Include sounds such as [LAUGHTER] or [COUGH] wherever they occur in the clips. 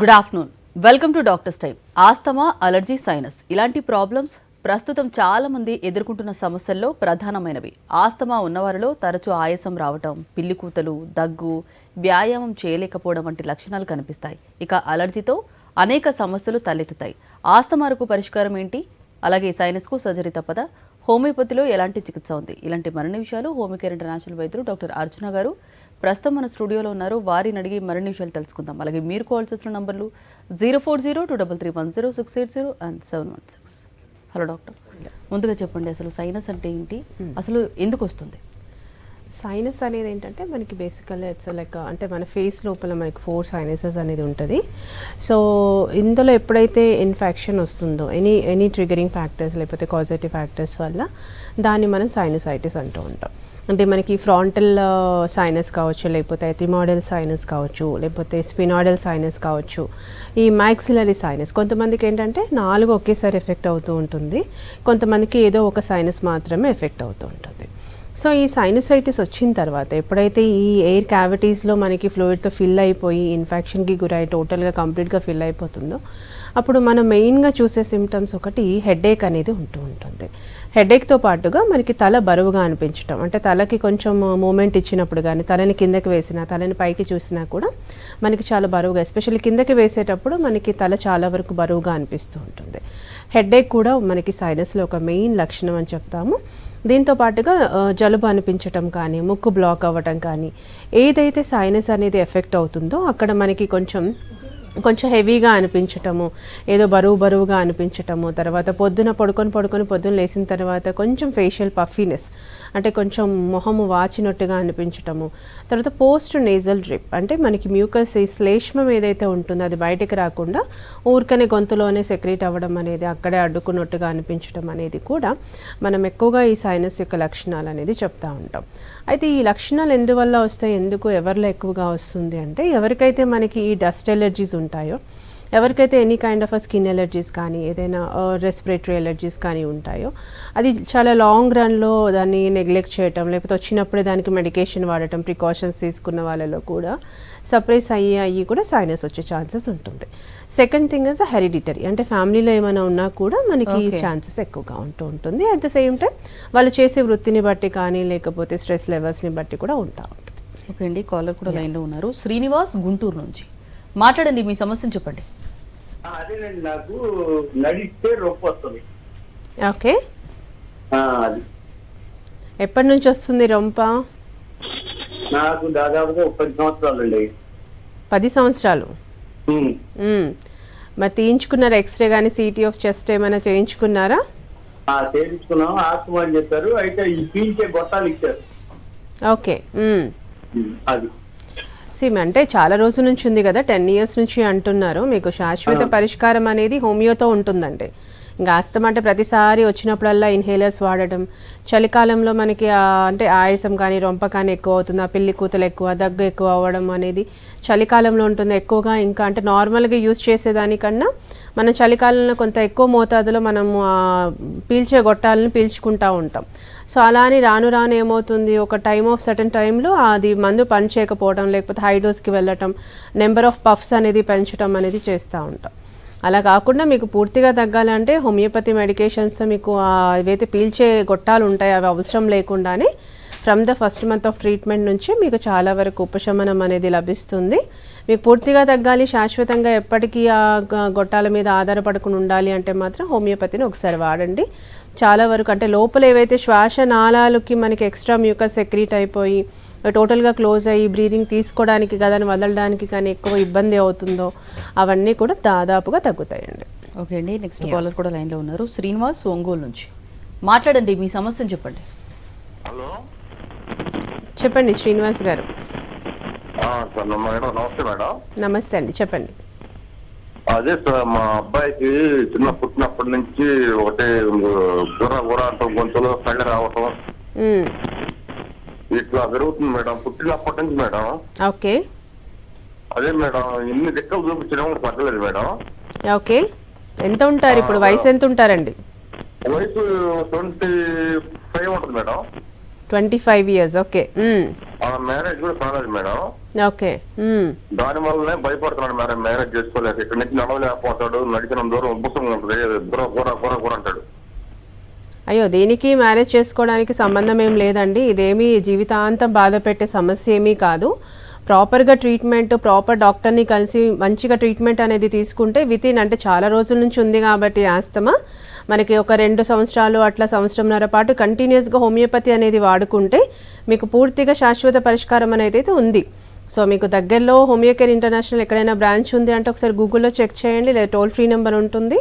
Good afternoon welcome to doctor's time asthma allergy sinus ఇలాంటి problems ప్రస్తుతం చాలామంది ఎదుర్కొంటున్న సమస్యల్లో ప్రధానమైనవి. ఆస్తమా ఉన్నవారిలో తరచూ ఆయాసం రావటం పిల్లికూతలు దగ్గు వ్యాయామం చేయలేకపోవడం వంటి లక్షణాలు కనిపిస్తాయి. ఇక అలర్జీతో అనేక సమస్యలు తలెత్తుతాయి. ఆస్తమారకు పరిష్కారం ఏంటి? అలాగే సైనస్కు సర్జరీ తప్పదా? హోమియోపతిలో ఎలాంటి చికిత్స ఉంది? ఇలాంటి మరిన్ని విషయాలు హోమికేర్ ఇంటర్నేషనల్ వైద్యులు డాక్టర్ అర్చన గారు ప్రస్తుతం మన స్టూడియోలో ఉన్నారు. వారిని అడిగి మరిన్ని విషయాలు తెలుసుకుందాం. అలాగే మీరు కాల్ చేసిన నంబర్లు zero four zero two double three one zero six eight zero and seven one six. Hello doctor. ముందుగా చెప్పండి అసలు సైనస్ అంటే ఏంటి? అసలు ఎందుకు వస్తుంది? సైనస్ అనేది ఏంటంటే మనకి బేసికల్గా ఇట్స్ లైక్ అంటే మన ఫేస్ లోపల మనకి ఫోర్ సైనసెస్ అనేది ఉంటుంది. సో ఇందులో ఎప్పుడైతే ఇన్ఫెక్షన్ వస్తుందో ఎనీ ఎనీ ట్రిగరింగ్ ఫ్యాక్టర్స్ లేకపోతే కాజిటివ్ ఫ్యాక్టర్స్ వల్ల దాన్ని మనం సైనసైటిస్ అంటూ ఉంటాం. అంటే మనకి ఫ్రాంటల్ సైనస్ uh, కావచ్చు లేకపోతే ఎథిమాడల్ సైనస్ కావచ్చు లేకపోతే స్పినాడల్ సైనస్ కావచ్చు ఈ మ్యాక్సిలరీ సైనస్ కొంతమందికి ఏంటంటే నాలుగు ఒకేసారి ఎఫెక్ట్ అవుతూ ఉంటుంది. కొంతమందికి ఏదో ఒక సైనస్ మాత్రమే ఎఫెక్ట్ అవుతూ ఉంటుంది. సో ఈ సైనసైటిస్ వచ్చిన తర్వాత ఎప్పుడైతే ఈ ఎయిర్ క్యావిటీస్లో మనకి ఫ్లూయిడ్తో ఫిల్ అయిపోయి ఇన్ఫెక్షన్కి గురై టోటల్గా కంప్లీట్గా ఫిల్ అయిపోతుందో అప్పుడు మనం మెయిన్గా చూసే సిమ్టమ్స్ ఒకటి హెడేక్ అనేది ఉంటూ ఉంటుంది. హెడేక్తో పాటుగా మనకి తల బరువుగా అనిపించడం అంటే తలకి కొంచెం మూమెంట్ ఇచ్చినప్పుడు కానీ తలని కిందకి వేసినా తలని పైకి చూసినా కూడా మనకి చాలా బరువుగా ఎస్పెషల్లీ కిందకి వేసేటప్పుడు మనకి తల చాలా వరకు బరువుగా అనిపిస్తూ ఉంటుంది. హెడేక్ కూడా మనకి సైనస్లో ఒక మెయిన్ లక్షణం అని చెప్తాము. దీంతో పాటుగా జలుబు అనిపించటం కానీ ముక్కు బ్లాక్ అవ్వటం కానీ ఏదైతే సైనస్ అనేది ఎఫెక్ట్ అవుతుందో అక్కడ మనకి కొంచెం కొంచెం హెవీగా అనిపించటము ఏదో బరువు బరువుగా అనిపించటము తర్వాత పొద్దున పడుకొని పడుకొని పొద్దున లేచిన తర్వాత కొంచెం ఫేషియల్ పఫీనెస్ అంటే కొంచెం మొహము వాచినట్టుగా అనిపించటము తర్వాత పోస్ట్ నేజల్ డ్రిప్ అంటే మనకి మ్యూకస్ ఈ శ్లేష్మం ఏదైతే ఉంటుందో అది బయటకు రాకుండా ఊరికనే గొంతులోనే సెక్రేట్ అవ్వడం అనేది అక్కడే అడ్డుకున్నట్టుగా అనిపించడం అనేది కూడా మనం ఎక్కువగా ఈ సైనస్ యొక్క లక్షణాలు అనేది చెప్తా ఉంటాం. అయితే ఈ లక్షణాలు ఎందువల్ల వస్తాయి ఎందుకు ఎవరిలో ఎక్కువగా వస్తుంది అంటే ఎవరికైతే మనకి ఈ డస్ట్ ఎలర్జీస్ ఉంటాయో? ఎవరికైతే any kind of skin allergies కానీ ఏదైనా రెస్పిరేటరీ ఎలర్జీస్ కానీ ఉంటాయో అది చాలా లాంగ్ రన్లో దాన్ని నెగ్లెక్ట్ చేయటం లేకపోతే వచ్చినప్పుడే దానికి మెడికేషన్ వాడటం ప్రికాషన్స్ తీసుకున్న వాళ్ళలో కూడా సప్రెస్ అయ్యి అయ్యి కూడా సైనస్ వచ్చే ఛాన్సెస్ ఉంటుంది. సెకండ్ థింగ్ ఇస్ హెరిడిటరీ అంటే ఫ్యామిలీలో ఏమైనా ఉన్నా కూడా మనకి. ఛాన్సెస్ ఎక్కువగా ఉంటూ ఉంటుంది. అట్ ద సేమ్ టైం వాళ్ళు చేసే వృత్తిని బట్టి కానీ లేకపోతే స్ట్రెస్ లెవెల్స్ని బట్టి కూడా ఉంటా ఉంటుంది. ఓకే అండి కాలర్ కూడా లైన్లో ఉన్నారు. శ్రీనివాస్ గుంటూరు నుంచి. మాట్లాడండి మీ సమస్యను చెప్పండి. అదేనండి నాకు నడిస్తే రొప్పి వస్తుంది. ఓకే. ఆ, అది. ఎప్పటి నుంచి వస్తుంది రొంప? నాకు దాదాపుగా పది సంవత్సరాలు? అండి పది సంవత్సరాలు. మరి తీయించుకున్నారా ఎక్స్రే కానీ సిటీ ఆఫ్ చెస్ట్ ఏమైనా చేయించుకున్నారా? చేయించుకున్నాం. ఆత్మ అని చెప్పారు. అయితే ఈ పీల్చే గొట్టాలు ఇచ్చారు. ఓకే. అది. సిమ్ అంటే చాలా రోజుల నుంచి ఉంది కదా టెన్ ఇయర్స్ నుంచి అంటున్నారు. మీకు శాశ్వత పరిష్కారం అనేది హోమియోతో ఉంటుందండి ఇంకా ఆస్తమా అంటే ప్రతిసారి వచ్చినప్పుడల్లా ఇన్హేలర్స్ వాడడం చలికాలంలో మనకి అంటే ఆయాసం కానీ రొంప కానీ ఎక్కువ అవుతుంది. ఆ పిల్లి కూతలు ఎక్కువ దగ్గు ఎక్కువ అవ్వడం అనేది చలికాలంలో ఉంటుంది ఎక్కువగా? ఇంకా అంటే నార్మల్గా యూజ్ చేసేదానికన్నా మనం చలికాలంలో కొంత ఎక్కువ మోతాదులో మనం పీల్చే గొట్టాలను పీల్చుకుంటూ ఉంటాం. సో అలా అని రాను రాను ఏమవుతుంది? ఒక టైం ఆఫ్ సర్టన్ టైంలో అది మందు పని చేయకపోవడం లేకపోతే హై డోస్కి వెళ్ళటం నెంబర్ ఆఫ్ పఫ్స్ అనేది పెంచడం అనేది చేస్తూ ఉంటాం. అలా కాకుండా మీకు పూర్తిగా తగ్గాలంటే హోమియోపతి మెడికేషన్స్ మీకు ఏవైతే పీల్చే గొట్టాలు ఉంటాయో అవి అవసరం లేకుండానే from the first month of treatment నుంచి మీకు చాలా వరకు ఉపశమనం అనేది లభిస్తుంది. మీకు పూర్తిగా తగ్గాలి శాశ్వతంగా ఎప్పటికీ ఆ గొట్టాల మీద ఆధారపడకుండా ఉండాలి అంటే మాత్రం హోమియోపతిని ఒకసారి వాడండి. చాలా వరకు అంటే లోపల ఏవైతే శ్వాస నాళాలకి మనకి ఎక్స్ట్రా మ్యూకస్ సెక్రీట్ అయిపోయి టోటల్గా క్లోజ్ అయ్యి బ్రీదింగ్ తీసుకోవడానికి కదా వదలడానికి కానీ ఎక్కువ ఇబ్బంది అవుతుందో అవన్నీ కూడా దాదాపుగా తగ్గుతాయండి. ఓకే అండి నెక్స్ట్ కాలర్ కూడా లైన్లో ఉన్నారు. శ్రీనివాస్ ఒంగోలు నుంచి మాట్లాడండి మీ సమస్యను చెప్పండి. హలో. చెప్పండి శ్రీనివాస్ గారు. నమస్తే మేడం. నమస్తే అండి చెప్పండి. అదే సార్ మా అబ్బాయికి చిన్న పుట్టినప్పటి నుంచి ఒకటే గుర్ర గుర్ర అంటాం గొంతులో కళ్ళ రావటం. ఇట్లా జరుగుతుంది మేడం. పుట్టినప్పటి నుంచి మేడం. ఓకే. అదే మేడం ఇన్ని దిక్కలు చూపించడం పట్టలేదు మేడం. ఓకే. ఎంత ఉంటారు ఇప్పుడు? వయసు ఎంత ఉంటారండి వయసు ట్వంటీ ఫైవ్ ఉంటుంది madam. Twenty five years okay marriage కూడా కాలేదు మేడం. ఓకే మ్మ్. దాని వల్లనే భయపడుతున్నాడు మేడం మ్యారేజ్ చేసుకోలేక. ఇక్కడ నుంచి నడవలేకపోతాడు నడిచిన దూరం ఉబ్బసం ఉంటుంది. బుర్ర కూర కూర కూర అంటాడు. అయ్యో దీనికి మ్యారేజ్ చేసుకోవడానికి సంబంధం ఏం లేదండి. ఇదేమీ జీవితాంతం బాధ పెట్టే సమస్య ఏమీ కాదు. ప్రాపర్గా ట్రీట్మెంట్ ప్రాపర్ డాక్టర్ని కలిసి మంచిగా ట్రీట్మెంట్ అనేది తీసుకుంటే విత్ ఇన్ అంటే చాలా రోజుల నుంచి ఉంది కాబట్టి ఆస్తమా. మనకి ఒక రెండు సంవత్సరాలు అట్లా సంవత్సరంన్నర పాటు కంటిన్యూస్గా హోమియోపతి అనేది వాడుకుంటే మీకు పూర్తిగా శాశ్వత పరిష్కారం అనేది అయితే ఉంది. సో మీకు దగ్గరలో హోమియోకేర్ ఇంటర్నేషనల్ ఎక్కడైనా బ్రాంచ్ ఉంది అంటే ఒకసారి గూగుల్లో చెక్ చేయండి లేదా టోల్ ఫ్రీ నెంబర్ ఉంటుంది.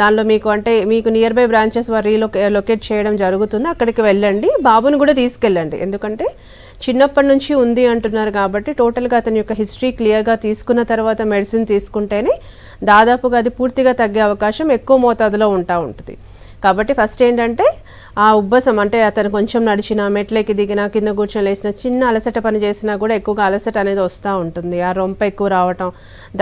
దానిలో మీకు అంటే మీకు నియర్ బై బ్రాంచెస్ వారు రీలొకే లొకేట్ చేయడం జరుగుతుంది. అక్కడికి వెళ్ళండి. బాబుని కూడా తీసుకెళ్ళండి. ఎందుకంటే చిన్నప్పటి నుంచి ఉంది అంటున్నారు కాబట్టి టోటల్గా అతని యొక్క హిస్టరీ క్లియర్గా తీసుకున్న తర్వాత మెడిసిన్ తీసుకుంటేనే దాదాపుగా అది పూర్తిగా తగ్గే అవకాశం ఎక్కువ మోతాదులో ఉంటా ఉంటుంది. కాబట్టి ఫస్ట్ ఏంటంటే ఆ ఉబ్బసం అంటే అతను కొంచెం నడిచిన మెట్లకి దిగినా కింద కూర్చొని లేచిన చిన్న అలసట పని చేసినా కూడా ఎక్కువగా అలసట అనేది వస్తూ ఉంటుంది. ఆ రొంప ఎక్కువ రావటం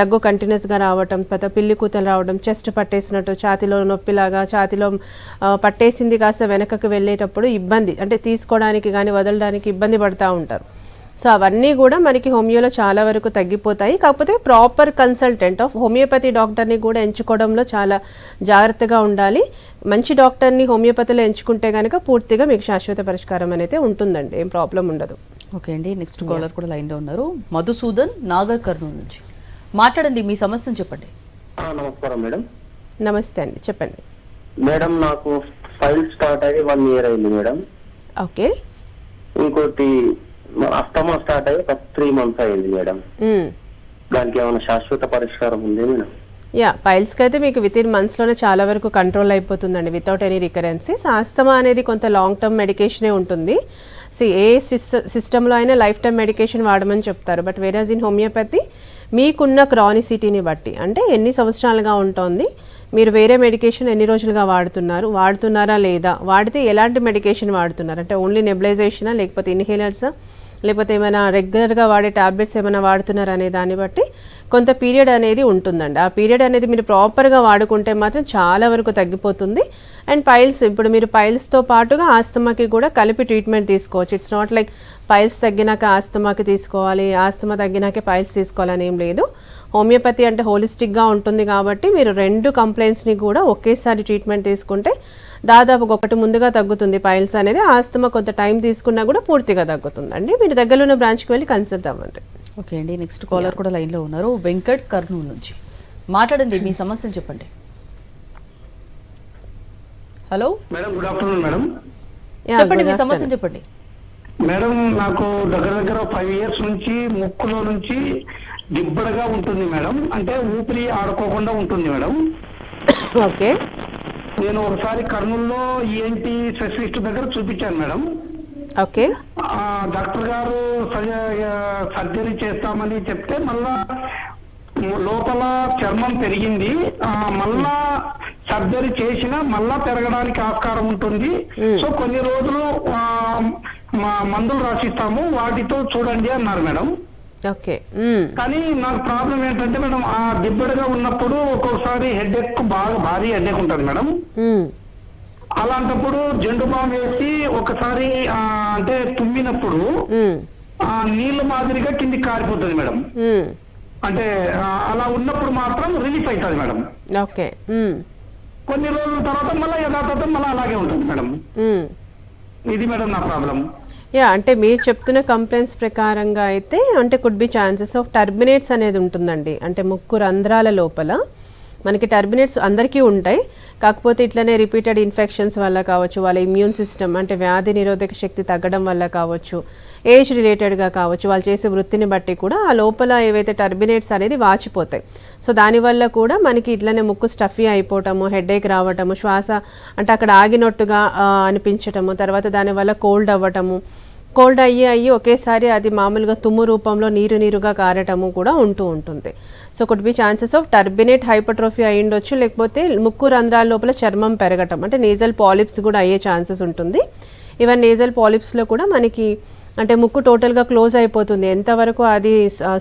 దగ్గు కంటిన్యూస్గా రావటం తర్వాత పిల్లి కూతలు రావడం చెస్ట్ పట్టేసినట్టు ఛాతిలో నొప్పిలాగా ఛాతిలో పట్టేసింది కాస్త వెనకకు వెళ్ళేటప్పుడు ఇబ్బంది. అంటే తీసుకోవడానికి కానీ వదలడానికి ఇబ్బంది పడుతూ ఉంటారు. సో అవన్నీ కూడా మనకి హోమియోలో చాలా వరకు తగ్గిపోతాయి. కాకపోతే ప్రాపర్ కన్సల్టెంట్ ఆఫ్ హోమియోపతి డాక్టర్ని కూడా ఎంచుకోవడంలో చాలా జాగ్రత్తగా ఉండాలి. మంచి డాక్టర్ని హోమియోపతిలో ఎంచుకుంటే కనుక పూర్తిగా మీకు శాశ్వత పరిష్కారం అనేది ఉంటుందండి. ఏం ప్రాబ్లం ఉండదు. ఓకే అండి. నెక్స్ట్ కాలర్ కూడా లైన్లో ఉన్నారు. మధుసూదన్ నాగర్ కర్నూలు నుంచి. మాట్లాడండి మీ సమస్యను చెప్పండి. ఆ, నమస్కారం మేడం. నమస్తే అండి. చెప్పండి. మేడం నాకు ఫైల్ స్టార్ట్ అయ్యి వన్ ఇయర్ అయింది మేడం. ఓకే. ఇంకోటి అస్తమా స్టార్ట్ అయ్యి ఒక త్రీ మంత్స్ అయింది మేడం. దానికి ఏమైనా శాశ్వత పరిష్కారం ఉంది మేడం? యా పైల్స్కి అయితే మీకు విత్ ఇన్ మంత్స్లోనే చాలా వరకు కంట్రోల్ అయిపోతుందండి. వితౌట్ ఎనీ రికరెన్సీస్ ఆస్తమా అనేది కొంత లాంగ్ టర్మ్ మెడికేషనే ఉంటుంది. సో ఏ సిస్టంలో అయినా లైఫ్ టైం మెడికేషన్ వాడమని చెప్తారు. బట్ వేరేజ్ ఇన్ హోమియోపతి మీకున్న క్రానిసిటీని బట్టి అంటే ఎన్ని సంవత్సరాలుగా ఉంటుంది మీరు వేరే మెడికేషన్ ఎన్ని రోజులుగా వాడుతున్నారు వాడుతున్నారా లేదా వాడితే ఎలాంటి మెడికేషన్ వాడుతున్నారు? అంటే ఓన్లీ నెబిలైజేషనా లేకపోతే ఇన్హేలర్సా లేకపోతే ఏమైనా రెగ్యులర్గా వాడే టాబ్లెట్స్ ఏమైనా వాడుతున్నారా అనే దాన్ని బట్టి కొంత పీరియడ్ అనేది ఉంటుందండి. ఆ పీరియడ్ అనేది మీరు ప్రాపర్గా వాడుకుంటే మాత్రం చాలా వరకు తగ్గిపోతుంది. అండ్ పైల్స్ ఇప్పుడు మీరు పైల్స్తో పాటుగా ఆస్తమాకి కూడా కలిపి ట్రీట్మెంట్ తీసుకోవచ్చు. ఇట్స్ నాట్ లైక్ పైల్స్ తగ్గినాక ఆస్తమాకి తీసుకోవాలి ఆస్తమా తగ్గినాకే పైల్స్ తీసుకోవాలని ఏం లేదు. హోమియోపతి అంటే హోలిస్టిక్గా ఉంటుంది కాబట్టి మీరు రెండు కంప్లైంట్స్ని కూడా ఒకేసారి ట్రీట్మెంట్ తీసుకుంటే దాదాపు ఒకటి ముందుగా తగ్గుతుంది పైల్స్ అనేది. ఆస్తమా కొంత టైం తీసుకున్నా కూడా పూర్తిగా తగ్గుతుందండి. మీరు దగ్గరలో ఉన్న బ్రాంచ్కి వెళ్ళి కన్సల్ట్ అవ్వండి. ఓకే అండి. నెక్స్ట్ కాలర్ కూడా లైన్లో ఉన్నారు. వెంకట్ కర్నూలు నుంచి. మాట్లాడండి మీ సమస్యను చెప్పండి. Hello madam good afternoon madam చెప్పండి మీ afternoon. చెప్పండి. మేడం నాకు దగ్గర దగ్గర ఫైవ్ ఇయర్స్ నుంచి ముక్కులో నుంచి దిబ్బడగా ఉంటుంది మేడం అంటే ఊపిరి ఆడుకోకుండా ఉంటుంది మేడం ఓకే [COUGHS] నేను ఒకసారి కర్నూలులో ఈఎన్టీ స్పెషలిస్ట్ దగ్గర చూపించాను మేడం. ఓకే. డాక్టర్ గారు సర్జ- సర్జరీ చేస్తామని చెప్తే మళ్ళా లోపల చర్మం పెరిగింది. మళ్ళా సర్జరీ చేసినా మళ్ళా పెరగడానికి ఆస్కారం ఉంటుంది. సో కొన్ని రోజులు మందులు రాసిస్తాము. వాటితో చూడండి అన్నారు మేడం. ఓకే. కానీ నాకు ప్రాబ్లం ఏంటంటే మేడం ఆ దిబ్బడిగా ఉన్నప్పుడు ఒక్కొక్కసారి హెడ్ ఎక్ బాగా భారీ హెడ్ ఎక్ ఉంటుంది మేడం. అలాంటప్పుడు జెండు బామ్ వేసి ఒకసారి ఆ, అంటే తుమ్మినప్పుడు మ్మ్. ఆ నీళ్ళ మాదిరిగా కిందికి కారిపోతుంది మేడం. అంటే అలా ఉన్నప్పుడు మాత్రం రిలీఫ్ అవుతుంది మేడం ఓకే. కొన్ని రోజుల తర్వాత మళ్ళీ యథాతథం మళ్ళీ అలాగే ఉంటుంది మేడం. ఇది మేడం నా ప్రాబ్లం యా అంటే మీరు చెప్తున్న కంప్లైంట్స్ ప్రకారంగా అయితే అంటే could be chances of terminates అనేది ఉంటుందండి. అంటే ముక్కు రంధ్రాల లోపల. మనకి టర్బినేట్స్ అందరికీ ఉంటాయి. కాకపోతే ఇట్లనే రిపీటెడ్ ఇన్ఫెక్షన్స్ వల్ల కావచ్చు వాళ్ళ ఇమ్యూన్ సిస్టమ్ అంటే వ్యాధి నిరోధక శక్తి తగ్గడం వల్ల కావచ్చు ఏజ్ రిలేటెడ్గా కావచ్చు వాళ్ళు చేసే వృత్తిని బట్టి కూడా ఆ లోపల ఏవైతే టర్బినేట్స్ అనేది వాచిపోతాయి. సో దానివల్ల కూడా మనకి ఇట్లనే ముక్కు స్టఫీ అయిపోవటము హెడేక్ రావటము శ్వాస అంటే అక్కడ ఆగినట్టుగా అనిపించటము తర్వాత దానివల్ల కోల్డ్ అవ్వటము కోల్డ్ అయ్యి అయ్యి ఒకేసారి అది మామూలుగా తుమ్ము రూపంలో నీరు నీరుగా కారటము కూడా ఉంటూ ఉంటుంది. So could be chances of turbinate hypertrophy అయి ఉండొచ్చు. లేకపోతే ముక్కు రంధ్రాల లోపల చర్మం పెరగటం. అంటే నేజల్ పాలిప్స్ కూడా అయ్యే ఛాన్సెస్ ఉంటుంది. ఈవెన్ నేజల్ పాలిప్స్లో కూడా మనకి అంటే ముక్కు టోటల్గా క్లోజ్ అయిపోతుంది. ఎంతవరకు అది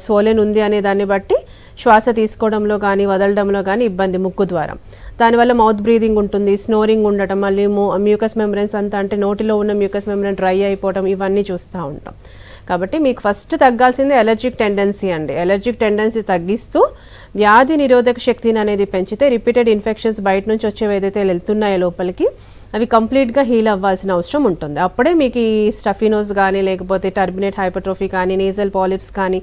సోలెన్ ఉంది అనే దాన్ని బట్టి శ్వాస తీసుకోవడంలో కానీ వదలడంలో కానీ ఇబ్బంది ముక్కు ద్వారా. దానివల్ల మౌత్ బ్రీదింగ్ ఉంటుంది స్నోరింగ్ ఉండటం మళ్ళీ మ్యూకస్ మెమరెన్స్ అంతా అంటే నోటిలో ఉన్న మ్యూకస్ మెమరెన్ డ్రై అయిపోవడం ఇవన్నీ చూస్తూ ఉంటాం. కాబట్టి మీకు ఫస్ట్ తగ్గాల్సింది ఎలర్జిక్ టెండెన్సీ అండి. ఎలర్జిక్ టెండెన్సీ తగ్గిస్తూ వ్యాధి నిరోధక శక్తిని అనేది పెంచితే రిపీటెడ్ ఇన్ఫెక్షన్స్ బయట నుంచి వచ్చేవి ఏదైతే వెళ్తున్నాయో లోపలికి అవి కంప్లీట్గా హీల్ అవ్వాల్సిన అవసరం ఉంటుంది. అప్పుడే మీకు ఈ స్టఫినోస్ కానీ లేకపోతే టర్బినేట్ హైపర్ట్రోఫీ కానీ నేజల్ పాలిప్స్ కానీ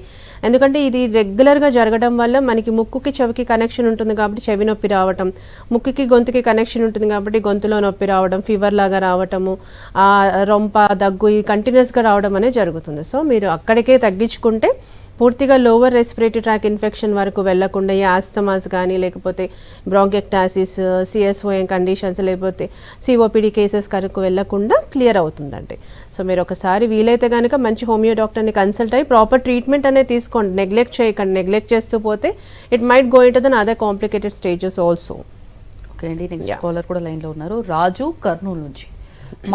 ఎందుకంటే ఇది రెగ్యులర్గా జరగడం వల్ల మనకి ముక్కుకి చెవికి కనెక్షన్ ఉంటుంది కాబట్టి చెవి నొప్పి రావటం ముక్కుకి గొంతుకి కనెక్షన్ ఉంటుంది కాబట్టి గొంతులో నొప్పి రావడం ఫీవర్ లాగా రావటము ఆ రొంప దగ్గు ఈ కంటిన్యూస్గా రావడం అనేది జరుగుతుంది. సో మీరు అక్కడికే తగ్గించుకుంటే పూర్తిగా లోవర్ రెస్పిరేటరీ ట్రాక్ ఇన్ఫెక్షన్ వరకు వెళ్ళకుండా ఈ ఆస్తమాస్ కానీ లేకపోతే బ్రాంకెక్టాసిస్ సిఎస్ఓఎం కండిషన్స్ లేకపోతే సిఓపిడి కేసెస్ వరకు వెళ్ళకుండా క్లియర్ అవుతుందండి. సో మీరు ఒకసారి వీలైతే కనుక మంచి హోమియో డాక్టర్ని కన్సల్ట్ అయ్యి ప్రాపర్ ట్రీట్మెంట్ అనేది తీసుకోండి. నెగ్లెక్ట్ చేయకండి. నెగ్లెక్ట్ చేస్తూ పోతే it might go it then other complicated stages also okay అండి. నెక్స్ట్ కాలర్ కూడా లైన్లో ఉన్నారు. రాజు కర్నూలు నుంచి.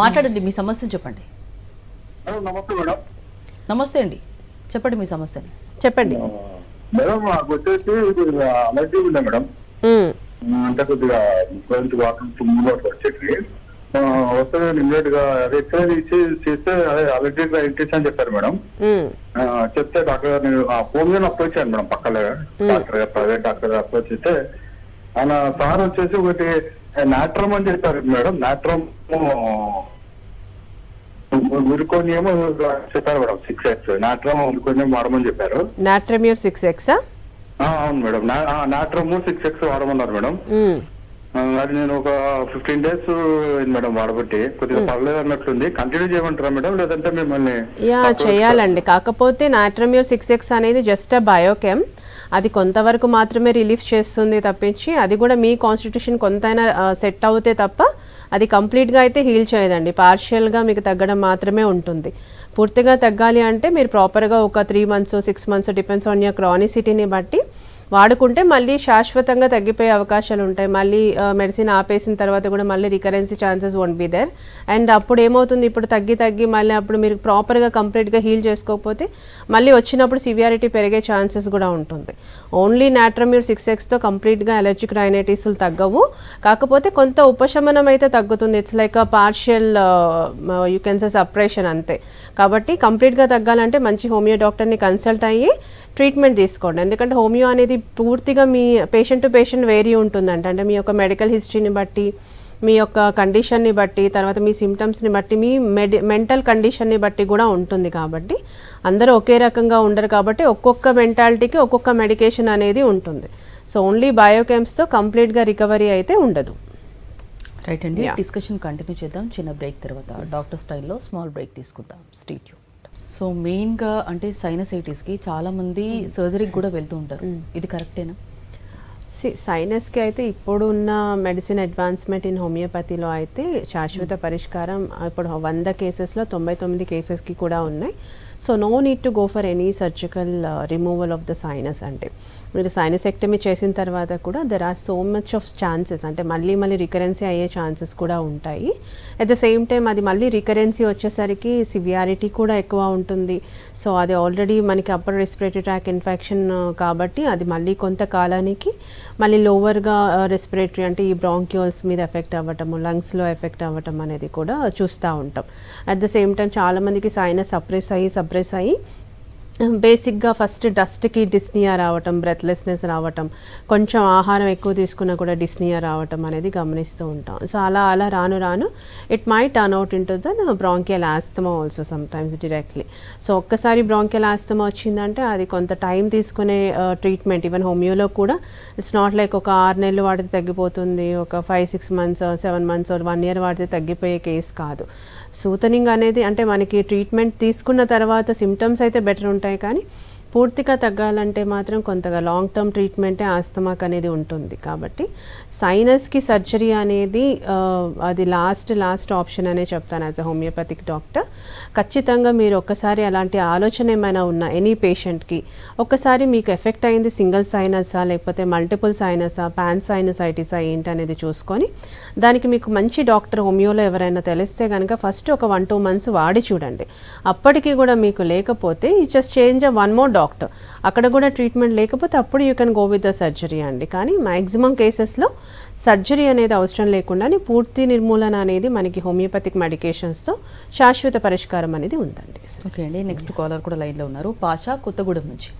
మాట్లాడండి. మీ సమస్య చెప్పండి. నమస్తే మేడం. నమస్తే అండి. చెప్పండి మీ సమస్యని. చెప్పండి. మేడం నాకు వచ్చేసి అలర్జీ ఉందా మేడం. అంటే కొద్దిగా గొంతు వాటర్ తుమ్ములు అట్లా వచ్చేసి వస్తే ఇమ్మీడియట్గా ఎక్స్రే ఇచ్చి చేస్తే అలర్జీ రైటిస్ అని చెప్పారు మేడం. చెప్తే డాక్టర్ గారు నేను హోమియోని అప్రోచ్ అయ్యాను మేడం పక్కలే డాక్టర్ గారు ప్రైవేట్ డాక్టర్ గారు అప్రోచ్ అయితే ఆయన సార్ వచ్చేసి ఒకటి నాట్రమ్ అని చెప్పారు మేడం. నాట్రమ్ ఉరుకోనియమో చెప్పారు మేడం సిక్స్ ఎక్స్ నాట్రమ్ ఉరుకోనియం వాడమని చెప్పారు. నాట్రమ్యూర్ సిక్స్ ఎక్సా ఆ, అవును మేడం. నాట్రమ్ సిక్స్ ఎక్స్ వాడమన్నారు మేడం. అది నేను ఒక ఫిఫ్టీన్ డేస్ మేడం వాడబట్టి. కొద్దిగా పర్లేదు అన్నట్లుంది. కంటిన్యూ చేయమంటారా మేడం? లేదంటే మిమ్మల్ని యా చేయాలండి. కాకపోతే నాట్రమ్యూర్ సిక్స్ ఎక్స్ అనేది జస్ట్ బయోకెమ్ అది కొంతవరకు మాత్రమే రిలీఫ్ చేస్తుంది తప్పించి అది కూడా మీ కాన్స్టిట్యూషన్ కొంతైనా సెట్ అవుతే తప్ప అది కంప్లీట్గా అయితే హీల్ చేయదండి. పార్షియల్గా మీకు తగ్గడం మాత్రమే ఉంటుంది. పూర్తిగా తగ్గాలి అంటే మీరు ప్రాపర్గా ఒక three months six months depends on your క్రానిసిటీని బట్టి వాడుకుంటే మళ్ళీ శాశ్వతంగా తగ్గిపోయే అవకాశాలు ఉంటాయి. మళ్ళీ మెడిసిన్ ఆపేసిన తర్వాత కూడా మళ్ళీ recurrence chances one be there and అప్పుడు ఏమవుతుంది? ఇప్పుడు తగ్గి తగ్గి మళ్ళీ అప్పుడు మీరు ప్రాపర్గా కంప్లీట్గా హీల్ చేసుకోకపోతే మళ్ళీ వచ్చినప్పుడు సివియారిటీ పెరిగే ఛాన్సెస్ కూడా ఉంటుంది. ఓన్లీ నాట్రమ్యూర్ సిక్స్ ఎక్స్తో కంప్లీట్గా అలర్జిక్ రైనైటిస్లు తగ్గవు. కాకపోతే కొంత ఉపశమనం అయితే తగ్గుతుంది. It's like a partial you can say separation అంతే. కాబట్టి కంప్లీట్గా తగ్గాలంటే మంచి హోమియో డాక్టర్ని కన్సల్ట్ అయ్యి ట్రీట్మెంట్ తీసుకోండి. ఎందుకంటే హోమియో అనేది పూర్తిగా మీ పేషెంట్ టు పేషెంట్ వేరీ ఉంటుందంట. అంటే మీ యొక్క మెడికల్ హిస్టరీని బట్టి మీ యొక్క కండిషన్ని బట్టి తర్వాత మీ సిమ్టమ్స్ని బట్టి మీ మెడి మెంటల్ కండిషన్ని బట్టి కూడా ఉంటుంది కాబట్టి అందరూ ఒకే రకంగా ఉండరు కాబట్టి ఒక్కొక్క మెంటాలిటీకి ఒక్కొక్క మెడికేషన్ అనేది ఉంటుంది. సో ఓన్లీ బయోకెమ్స్తో కంప్లీట్గా రికవరీ అయితే ఉండదు. రైట్ అండి. డిస్కషన్ కంటిన్యూ చేద్దాం. చిన్న బ్రేక్ తర్వాత డాక్టర్ స్టైల్లో స్మాల్ బ్రేక్ తీసుకుందాం. స్టేట్ సో మెయిన్గా అంటే సైనసైటిస్కి చాలా మంది సర్జరీకి కూడా వెళ్తూ ఉంటారు. ఇది కరెక్టేనా సి సైనస్కి అయితే ఇప్పుడు ఉన్న మెడిసిన్ అడ్వాన్స్మెంట్ ఇన్ హోమియోపతిలో అయితే శాశ్వత పరిష్కారం ఇప్పుడు వంద కేసెస్లో తొంభై తొమ్మిది కేసెస్కి కూడా ఉన్నాయి. So no need to go for any surgical removal of the sinus అంటే. మీరు సైనసెక్టమీ చేసిన తర్వాత కూడా there are so much of chances అంటే మళ్ళీ మళ్ళీ రికరెన్సీ అయ్యే ఛాన్సెస్ కూడా ఉంటాయి. అట్ ద సేమ్ టైం అది మళ్ళీ రికరెన్సీ వచ్చేసరికి సివియారిటీ కూడా ఎక్కువ ఉంటుంది. సో అది ఆల్రెడీ మనకి అప్పర్ రెస్పిరేటరీ ట్రాక్ ఇన్ఫెక్షన్ కాబట్టి అది మళ్ళీ కొంత కాలానికి మళ్ళీ లోవర్గా రెస్పిరేటరీ uh, అంటే ఈ బ్రాంక్యూల్స్ మీద ఎఫెక్ట్ అవ్వటము లంగ్స్లో ఎఫెక్ట్ అవ్వటం అనేది కూడా చూస్తూ ఉంటాం. అట్ ద సేమ్ టైం చాలామందికి సైనస్ సప్రెస్ అయ్యి సప్రెస్ అయ్యి బేసిక్గా ఫస్ట్ డస్ట్కి డిస్నియా రావటం బ్రెత్లెస్నెస్ రావటం కొంచెం ఆహారం ఎక్కువ తీసుకున్నా కూడా డిస్నియా రావటం అనేది గమనిస్తూ ఉంటాం. సో అలా అలా రాను రాను it may turn out into the bronchial asthma also sometimes directly. So ఒక్కసారి బ్రాంకియల్ ఆస్తమా వచ్చిందంటే అది కొంత టైం తీసుకునే ట్రీట్మెంట్. ఈవెన్ హోమియోలో కూడా ఇట్స్ నాట్ లైక్ ఒక ఆరు నెలలు వాడితే తగ్గిపోతుంది ఒక five six months seven months one year వాడితే తగ్గిపోయే కేసు కాదు. సూతనింగ్ అనేది అంటే మనకి ట్రీట్మెంట్ తీసుకున్న తర్వాత సిమ్టమ్స్ అయితే బెటర్ ఉంటాయి కానీ పూర్తిగా తగ్గాలంటే మాత్రం కొంతగా లాంగ్ టర్మ్ ట్రీట్మెంటే ఆస్తమాక్ అనేది ఉంటుంది. కాబట్టి సైనస్కి సర్జరీ అనేది అది లాస్ట్ లాస్ట్ ఆప్షన్ అనే చెప్తాను యాజ్ అ హోమియోపతిక్ డాక్టర్ ఖచ్చితంగా మీరు ఒక్కసారి అలాంటి ఆలోచన ఏమైనా ఉన్న ఎనీ పేషెంట్కి ఒక్కసారి మీకు ఎఫెక్ట్ అయింది సింగిల్ సైనసా లేకపోతే మల్టిపుల్ సైనసా పాన్ సైనసైటిసా ఏంటి అనేది చూసుకొని దానికి మీకు మంచి డాక్టర్ హోమియోలో ఎవరైనా తెలిస్తే కనుక ఫస్ట్ ఒక వన్ టూ మంత్స్ వాడి చూడండి. అప్పటికి కూడా మీకు లేకపోతే ఈ just change one more doctor. అక్కడ కూడా ట్రీట్మెంట్ లేకపోతే అప్పుడు you can go with the surgery అండి. కానీ మ్యాక్సిమం కేసెస్లో సర్జరీ అనేది అవసరం లేకుండానే పూర్తి నిర్మూలన అనేది మనకి హోమియోపతిక్ మెడికేషన్స్తో శాశ్వత పరిష్కారం అనేది ఉందండి. ఓకే అండి నెక్స్ట్ కాలర్ కూడా లైన్లో ఉన్నారు. పాషా కొత్తగూడెం నుంచి.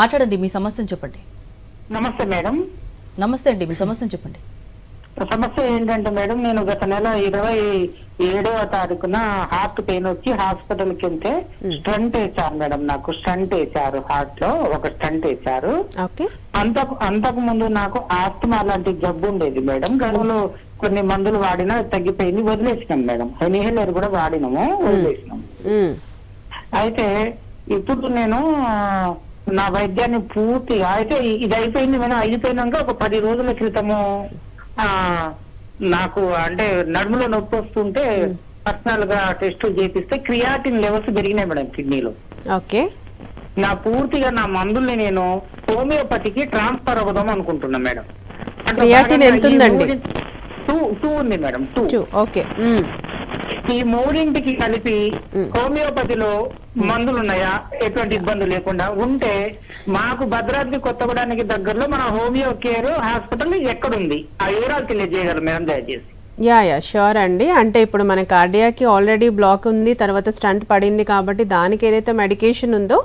మాట్లాడండి మీ సమస్యను చెప్పండి. నమస్తే మేడం. నమస్తే అండి మీ సమస్యను చెప్పండి. సమస్య ఏంటంటే మేడం నేను గత నెల ఇరవై ఏడవ తారీఖున హార్ట్ పెయిన్ వచ్చి హాస్పిటల్కి వెళ్తే స్టంట్ వేశారు మేడం నాకు స్టంట్ వేశారు హార్ట్లో ఒక స్టంట్ వేశారు. అంతకు అంతకు ముందు నాకు ఆస్తమా లాంటి జబ్బు ఉండేది మేడం గడువులో కొన్ని మందులు వాడినా తగ్గిపోయింది వదిలేసినాం మేడం. ఇన్హేలర్ కూడా వాడినాము వదిలేసినాం. అయితే ఇప్పుడు నేను నా వైద్యాన్ని పూర్తిగా అయితే ఇది అయిపోయింది మేడం అయిపోయినాక ఒక పది రోజుల క్రితము నాకు అంటే నడుములో నొప్పి వస్తుంటే పర్సనల్గా టెస్ట్ చేపిస్తే క్రియాటిన్ లెవెల్స్ పెరిగినాయి మేడం కిడ్నీలో. ఓకే. నా పూర్తిగా నా మందుల్ని నేను హోమియోపతికి ట్రాన్స్ఫర్ అవ్వదాం అనుకుంటున్నా మేడం. క్రియాటిన్ ఎంత ఉందండి? టూ టూ ఉంది మేడం టూ. ఓకే. ఈ మూడింటికి కలిపి హోమియోపతిలో మందులు ఉన్నాయా ఎటువంటి ఇబ్బంది లేకుండా. ఉంటే మాకు భద్రాద్రి కొత్తగూడానికి దగ్గరలో మన హోమియో కేర్ హాస్పిటల్ ఎక్కడుంది? ఆ వివరాలు తెలియజేయగలరు మేడం దయచేసి. యా యా ష్యూర్ అండి. అంటే ఇప్పుడు మన కార్డియాకి ఆల్రెడీ బ్లాక్ ఉంది తర్వాత స్టంట్ పడింది కాబట్టి దానికి ఏదైతే మెడికేషన్ ఉందో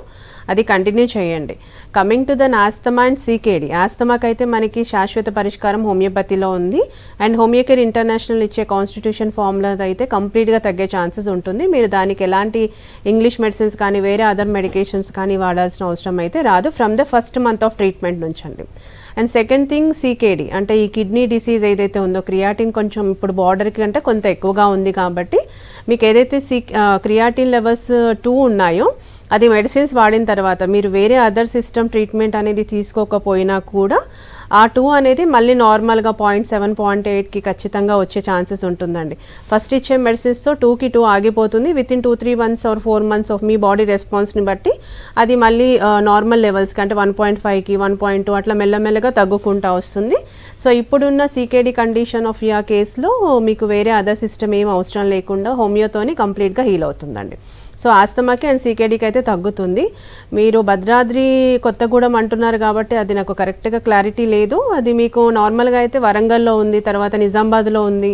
అది కంటిన్యూ చేయండి. Coming to the asthma and CKD ఆస్తమాకి అయితే మనకి శాశ్వత పరిష్కారం హోమియోపతిలో ఉంది. అండ్ హోమియోకేర్ ఇంటర్నేషనల్ ఇచ్చే కాన్స్టిట్యూషన్ ఫార్ములా అయితే కంప్లీట్గా తగ్గే ఛాన్సెస్ ఉంటుంది. మీరు దానికి ఎలాంటి ఇంగ్లీష్ మెడిసిన్స్ కానీ వేరే అదర్ మెడికేషన్స్ కానీ వాడాల్సిన అవసరం అయితే రాదు. From the first month of treatment నుంచి అండి అండ్ సెకండ్ థింగ్ సీకేడి అంటే ఈ కిడ్నీ డిసీజ్ ఏదైతే ఉందో క్రియాటిన్ కొంచెం ఇప్పుడు బార్డర్కి అంటే కొంత ఎక్కువగా ఉంది కాబట్టి మీకు ఏదైతే సి క్రియాటిన్ లెవెల్స్ టూ ఉన్నాయో అది మెడిసిన్స్ వాడిన తర్వాత మీరు వేరే అదర్ సిస్టమ్ ట్రీట్మెంట్ అనేది తీసుకోకపోయినా కూడా ఆ టూ అనేది మళ్ళీ నార్మల్గా పాయింట్ సెవెన్ పాయింట్ ఎయిట్కి ఖచ్చితంగా వచ్చే ఛాన్సెస్ ఉంటుందండి. ఫస్ట్ ఇచ్చే మెడిసిన్స్తో టూకి టూ ఆగిపోతుంది. With in two three months or four months of me body రెస్పాన్స్ని బట్టి అది మళ్ళీ నార్మల్ లెవెల్స్కి అంటే వన్ పాయింట్ ఫైవ్కి వన్ పాయింట్ టూ అట్లా మెల్లమెల్లగా తగ్గుకుంటా వస్తుంది. సో ఇప్పుడున్న సీకేడీ కండిషన్ ఆఫ్ యా కేసులో మీకు వేరే అదర్ సిస్టమ్ ఏం అవసరం లేకుండా హోమియోతోని కంప్లీట్గా హీల్ అవుతుందండి. సో ఆస్తమాకి అండ్ సీకేడీకి అయితే తగ్గుతుంది. మీరు భద్రాద్రి కొత్తగూడెం అంటున్నారు కాబట్టి అది నాకు కరెక్ట్గా క్లారిటీ లేదు. అది మీకు నార్మల్గా అయితే వరంగల్లో ఉంది తర్వాత నిజామాబాద్లో ఉంది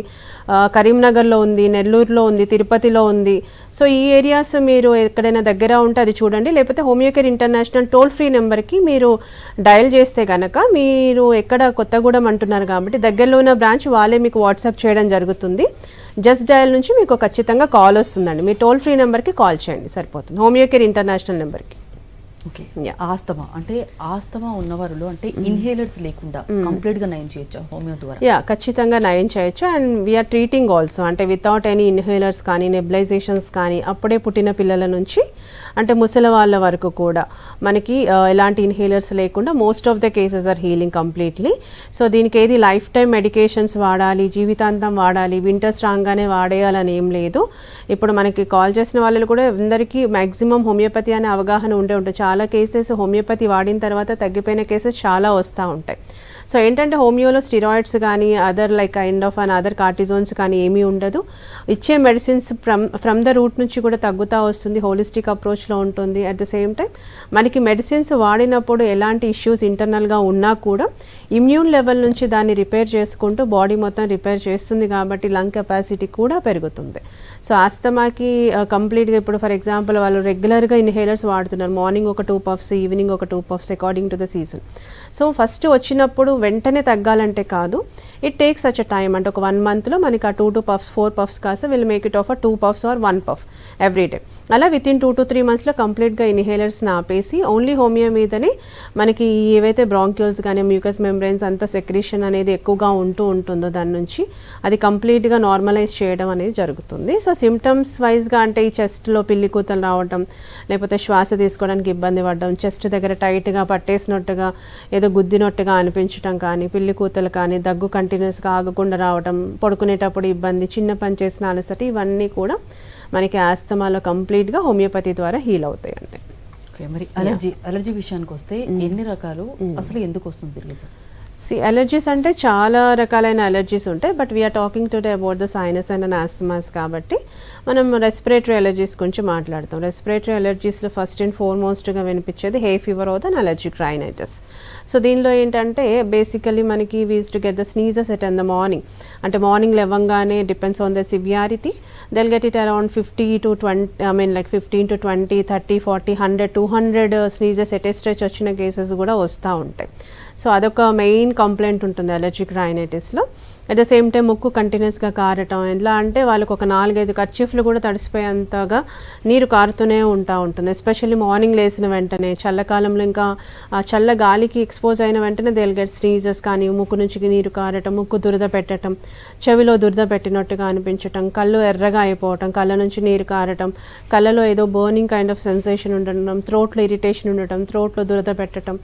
కరీంనగర్లో ఉంది నెల్లూరులో ఉంది తిరుపతిలో ఉంది. సో ఈ ఏరియాస్ మీరు ఎక్కడైనా దగ్గర ఉంటే అది చూడండి. లేకపోతే హోమియోకేర్ ఇంటర్నేషనల్ టోల్ ఫ్రీ నెంబర్కి మీరు డయల్ చేస్తే కనుక మీరు ఎక్కడ కొత్తగూడెం అంటున్నారు కాబట్టి దగ్గరలో ఉన్న బ్రాంచ్ వాళ్ళే మీకు వాట్సాప్ చేయడం జరుగుతుంది. జస్ట్ డయల్ నుంచి మీకు ఖచ్చితంగా కాల్ వస్తుందండి. మీ టోల్ ఫ్రీ నెంబర్కి కాల్ చేయండి సరిపోతుంది. హోమియోకేర్ ఇంటర్నేషనల్ నెంబర్కి. ఓకే. ఆస్తమా. అంటే ఆస్తమా ఉన్నవారిలో అంటే ఇన్హేలర్స్ లేకుండా కంప్లీట్గా నయం చేయొచ్చు హోమియో ద్వారా? యా ఖచ్చితంగా నయం చేయొచ్చు. అండ్ వీఆర్ ట్రీటింగ్ ఆల్సో అంటే వితౌట్ ఎనీ ఇన్హేలర్స్ కానీ నెబిలైజేషన్స్ కానీ అప్పుడే పుట్టిన పిల్లల నుంచి అంటే ముసలి వాళ్ళ వరకు కూడా మనకి ఆ, ఎలాంటి ఇన్హేలర్స్ లేకుండా most of the cases are healing completely so దీనికి ఏది లైఫ్ టైం మెడికేషన్స్ వాడాలి జీవితాంతం వాడాలి వింటర్ స్ట్రాంగ్గానే వాడేయాలని ఏం లేదు. ఇప్పుడు మనకి కాల్ చేసిన వాళ్ళు కూడా అందరికీ మ్యాక్సిమం హోమియోపతి అనే అవగాహన ఉండే ఉంటుంది చాలా కేసెస్ హోమియోపతి వాడిన తర్వాత తగ్గిపోయిన కేసెస్ చాలా వస్తూ ఉంటాయి. సో ఏంటంటే హోమియోలో స్టిరాయిడ్స్ కానీ other like kind of and other cortisones కానీ ఏమీ ఉండదు. ఇచ్చే medicines from from the root నుంచి కూడా తగ్గుతూ వస్తుంది హోలిస్టిక్ అప్రోచ్లో ఉంటుంది. అట్ ద సేమ్ టైం మనకి మెడిసిన్స్ వాడినప్పుడు ఎలాంటి ఇష్యూస్ ఇంటర్నల్గా ఉన్నా కూడా ఇమ్యూన్ లెవెల్ నుంచి దాన్ని రిపేర్ చేసుకుంటూ బాడీ మొత్తం రిపేర్ చేస్తుంది కాబట్టి లంగ్ కెపాసిటీ కూడా పెరుగుతుంది. సో ఆస్తమాకి కంప్లీట్గా ఇప్పుడు ఫర్ ఎగ్జాంపుల్ వాళ్ళు రెగ్యులర్గా ఇన్హేలర్స్ వాడుతున్నారు. మార్నింగ్ ఒక టూ పఫ్స్ ఈవినింగ్ ఒక two puffs according to the season so first వచ్చినప్పుడు వెంటనే తగ్గాలంటే కాదు. It takes such a time అంటే ఒక వన్ మంత్లో మనకి ఆ two two puffs four puffs కాస్త will make it of a two puffs or one puff every day అలా with in two to three మంత్స్లో కంప్లీట్గా ఇన్హేలర్స్ని ఆపేసి ఓన్లీ హోమియో మీదనే మనకి ఏవైతే బ్రాంక్యూల్స్ కానీ మ్యూకస్ మెంబ్రెయిన్స్ అంతా సెక్రేషన్ అనేది ఎక్కువగా ఉంటూ ఉంటుందో దాని నుంచి అది కంప్లీట్గా నార్మలైజ్ చేయడం అనేది జరుగుతుంది. సో సిమ్టమ్స్ వైజ్గా అంటే ఈ చెస్ట్లో పిల్లి కూతలు రావడం లేకపోతే శ్వాస తీసుకోవడానికి ఇబ్బంది పడడం చెస్ట్ దగ్గర టైట్గా పట్టేసినట్టుగా ఏదో గుద్దినట్టుగా అనిపించడం కానీ పిల్లి కూతలు కానీ దగ్గు కంటిన్యూస్గా ఆగకుండా రావడం పడుకునేటప్పుడు ఇబ్బంది చిన్న పని చేసిన అలసట ఇవన్నీ కూడా మనకి ఆస్తమాలో కంప్లీట్గా హోమియోపతి ద్వారా హీల్ అవుతాయండి. ఓకే మరి అలర్జీ అలర్జీ విషయానికి వస్తే ఎన్ని రకాలు? అసలు ఎందుకు వస్తుంది తెలియదు సార్? సి అలర్జీస్ అంటే చాలా రకాలైన అలర్జీస్ ఉంటాయి but we're talking today about the sinus and asthmas కాబట్టి మనం రెస్పిరేటరీ అలర్జీస్ గురించి మాట్లాడతాం. రెస్పిరేటరీ అలర్జీస్లో ఫస్ట్ అండ్ ఫార్మోస్ట్గా వినిపించేది హే ఫీవర్ అవుతుంది అలర్జిక్ రైనైటిస్ సో దీనిలో ఏంటంటే బేసికలీ మనకి వీస్ to get the sneezes at on the morning అంటే మార్నింగ్ లేవంగానే depends on the severity they'll get it around fifty to twenty I mean like fifteen to twenty thirty forty hundred two hundred sneezes at stretch వచ్చిన cases కూడా వస్తూ ఉంటాయి. So అదొక main complaint ఉంటుంది allergic రైనైటిస్లో at the same time ముక్కు కంటిన్యూస్గా కారటం ఎలా అంటే వాళ్ళకి ఒక నాలుగైదు కర్చీఫ్లు కూడా తడిసిపోయేంతగా నీరు కారుతూనే ఉంటా ఉంటుంది. ఎస్పెషల్లీ మార్నింగ్ లేసిన వెంటనే చల్లకాలంలో ఇంకా ఆ చల్ల గాలికి ఎక్స్పోజ్ అయిన వెంటనే దేల్ గెట్ స్నీజెస్ కానీ ముక్కు నుంచి నీరు కారటం ముక్కు దురద పెట్టడం చెవిలో దురద పెట్టినట్టుగా అనిపించటం కళ్ళు ఎర్రగా అయిపోవటం కళ్ళ నుంచి నీరు కారటం కళ్ళలో ఏదో బర్నింగ్ కైండ్ ఆఫ్ సెన్సేషన్ ఉండడం త్రోట్లో ఇరిటేషన్ ఉండటం త్రోట్లో దురద పెట్టడం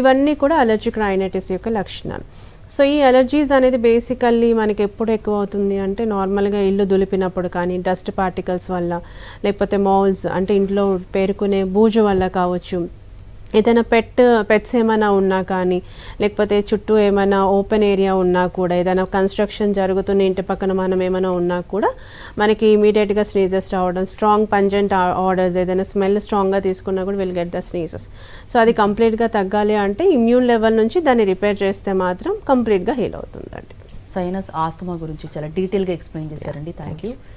ఇవన్నీ కూడా అలర్జిక్ రైనైటిస్ యొక్క లక్షణాలు. సో ఈ అలర్జీస్ అనేది బేసికల్లీ మనకి ఎప్పుడు ఎక్కువ అవుతుంది అంటే నార్మల్గా ఇల్లు దులిపినప్పుడు కానీ డస్ట్ పార్టికల్స్ వల్ల లేకపోతే మౌల్స్ అంటే ఇంట్లో పేరుకునే బూజు వల్ల కావచ్చు. ఏదైనా పెట్ పెట్స్ ఏమైనా ఉన్నా కానీ లేకపోతే చుట్టూ ఏమైనా ఓపెన్ ఏరియా ఉన్నా కూడా ఏదైనా కన్స్ట్రక్షన్ జరుగుతున్న ఇంటి పక్కన మనం ఏమైనా ఉన్నా కూడా మనకి ఇమీడియట్గా స్నీజెస్ రావడం స్ట్రాంగ్ పంజెంట్ ఆర్డర్స్ ఏదైనా స్మెల్ స్ట్రాంగ్గా తీసుకున్నా కూడా will get the sneezes so అది కంప్లీట్గా తగ్గాలి అంటే ఇమ్యూన్ లెవెల్ నుంచి దాన్ని రిపేర్ చేస్తే మాత్రం కంప్లీట్గా హీల్ అవుతుందండి. సైనస్ ఆస్తమా గురించి చాలా డీటెయిల్గా ఎక్స్ప్లెయిన్ చేశారండి. Thank you